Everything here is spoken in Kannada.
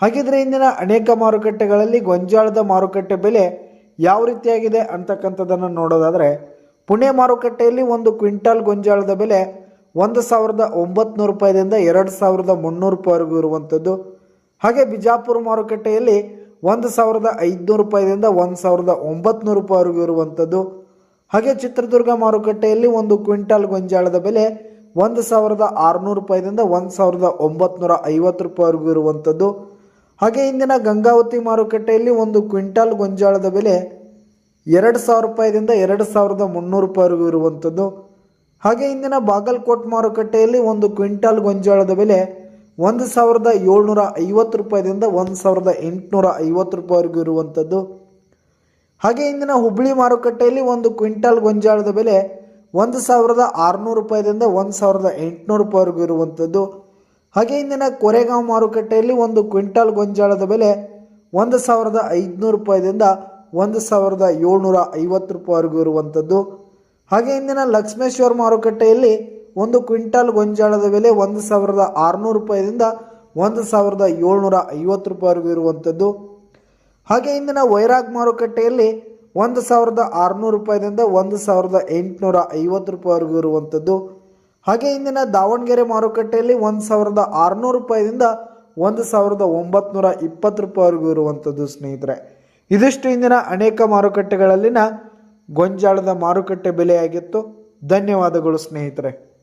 ಹಾಗಿದ್ರೆ ಇಂದಿನ ಅನೇಕ ಮಾರುಕಟ್ಟೆಗಳಲ್ಲಿ ಗೊಂಜಾಳದ ಮಾರುಕಟ್ಟೆ ಬೆಲೆ ಯಾವ ರೀತಿಯಾಗಿದೆ ಅಂತಕ್ಕಂಥದ್ದನ್ನು ನೋಡೋದಾದರೆ, ಪುಣೆ ಮಾರುಕಟ್ಟೆಯಲ್ಲಿ ಒಂದು ಕ್ವಿಂಟಾಲ್ ಗೊಂಜಾಳದ ಬೆಲೆ ಒಂದು ಸಾವಿರದ ಒಂಬತ್ನೂರು ರೂಪಾಯಿದಿಂದ ಎರಡು ಸಾವಿರದ ಮುನ್ನೂರು ರೂಪಾಯಿವರೆಗೂ ಇರುವಂಥದ್ದು. ಹಾಗೆ ಬಿಜಾಪುರ ಮಾರುಕಟ್ಟೆಯಲ್ಲಿ ಒಂದು ಸಾವಿರದ ಐದುನೂರು ರೂಪಾಯಿದಿಂದ ಒಂದು ಸಾವಿರದ ಒಂಬತ್ನೂರು ರೂಪಾಯಿವರೆಗೂ ಇರುವಂಥದ್ದು. ಹಾಗೆ ಚಿತ್ರದುರ್ಗ ಮಾರುಕಟ್ಟೆಯಲ್ಲಿ ಒಂದು ಕ್ವಿಂಟಾಲ್ ಗೊಂಜಾಳದ ಬೆಲೆ ಒಂದು ಸಾವಿರದ ಆರುನೂರು ರೂಪಾಯಿದಿಂದ ಒಂದು ಸಾವಿರದ ಒಂಬತ್ನೂರ ಐವತ್ತು ರೂಪಾಯಿವರೆಗೂ ಇರುವಂಥದ್ದು. ಹಾಗೆ ಇಂದಿನ ಗಂಗಾವತಿ ಮಾರುಕಟ್ಟೆಯಲ್ಲಿ ಒಂದು ಕ್ವಿಂಟಾಲ್ ಗೊಂಜಾಳದ ಬೆಲೆ ಎರಡು ಸಾವಿರ ರೂಪಾಯಿದಿಂದ ಎರಡು ಸಾವಿರದ ಮುನ್ನೂರು ರೂಪಾಯಿವರೆಗೂ ಇರುವಂಥದ್ದು. ಹಾಗೆ ಇಂದಿನ ಬಾಗಲಕೋಟ್ ಮಾರುಕಟ್ಟೆಯಲ್ಲಿ ಒಂದು ಕ್ವಿಂಟಾಲ್ ಗೊಂಜಾಳದ ಬೆಲೆ ಒಂದು ಸಾವಿರದ ಏಳ್ನೂರ ಐವತ್ತು ರೂಪಾಯಿದಿಂದ ಒಂದು ಸಾವಿರದ ಎಂಟುನೂರ ಐವತ್ತು ರೂಪಾಯಿವರೆಗೂ ಇರುವಂಥದ್ದು. ಹಾಗೆ ಇಂದಿನ ಹುಬ್ಬಳ್ಳಿ ಮಾರುಕಟ್ಟೆಯಲ್ಲಿ ಒಂದು ಕ್ವಿಂಟಾಲ್ ಗೊಂಜಾಳದ ಬೆಲೆ ಒಂದು ಸಾವಿರದ ಆರುನೂರು ರೂಪಾಯಿದಿಂದ ಒಂದು ಸಾವಿರದ ಎಂಟುನೂರು ರೂಪಾಯಿವರೆಗೂ ಇರುವಂಥದ್ದು. ಹಾಗೆ ಇಂದಿನ ಕೊರೆಗಾಂವ್ ಮಾರುಕಟ್ಟೆಯಲ್ಲಿ ಒಂದು ಕ್ವಿಂಟಾಲ್ ಗೊಂಜಾಳದ ಬೆಲೆ ಒಂದು ಸಾವಿರದ ಐದುನೂರು ರೂಪಾಯಿದಿಂದ ಒಂದು ಸಾವಿರದ ಏಳ್ನೂರ ಐವತ್ತು ರೂಪಾಯಿವರೆಗೂ ಇರುವಂಥದ್ದು. ಹಾಗೆ ಇಂದಿನ ಲಕ್ಷ್ಮೇಶ್ವರ ಮಾರುಕಟ್ಟೆಯಲ್ಲಿ ಒಂದು ಕ್ವಿಂಟಾಲ್ ಗೊಂಜಾಳದ ಬೆಲೆ ಒಂದು ಸಾವಿರದ ಆರುನೂರು ರೂಪಾಯಿದಿಂದ ಒಂದು ಸಾವಿರದ ಏಳ್ನೂರ ಐವತ್ತು ರೂಪಾಯಿವರೆಗೂ ಇರುವಂಥದ್ದು. ಹಾಗೆ ಇಂದಿನ ವೈರಾಗ್ ಮಾರುಕಟ್ಟೆಯಲ್ಲಿ ಒಂದು ಸಾವಿರದ ಆರುನೂರು ರೂಪಾಯಿದಿಂದ ಒಂದು ಸಾವಿರದ ಎಂಟುನೂರ ಐವತ್ತು ರೂಪಾಯಿವರೆಗೂ ಇರುವಂಥದ್ದು. ಹಾಗೆ ಇಂದಿನ ದಾವಣಗೆರೆ ಮಾರುಕಟ್ಟೆಯಲ್ಲಿ ಒಂದು ಸಾವಿರದ ಆರುನೂರು ರೂಪಾಯಿದಿಂದ ಒಂದು ಸಾವಿರದ ಒಂಬತ್ನೂರ ಇಪ್ಪತ್ತು ರೂಪಾಯಿವರೆಗೂ ಇರುವಂಥದ್ದು ಸ್ನೇಹಿತರೆ. ಇದಿಷ್ಟು ಇಂದಿನ ಅನೇಕ ಮಾರುಕಟ್ಟೆಗಳಲ್ಲಿನ ಗೊಂಜಾಳದ ಮಾರುಕಟ್ಟೆ ಬೆಲೆಯಾಗಿತ್ತು. ಧನ್ಯವಾದಗಳು ಸ್ನೇಹಿತರೆ.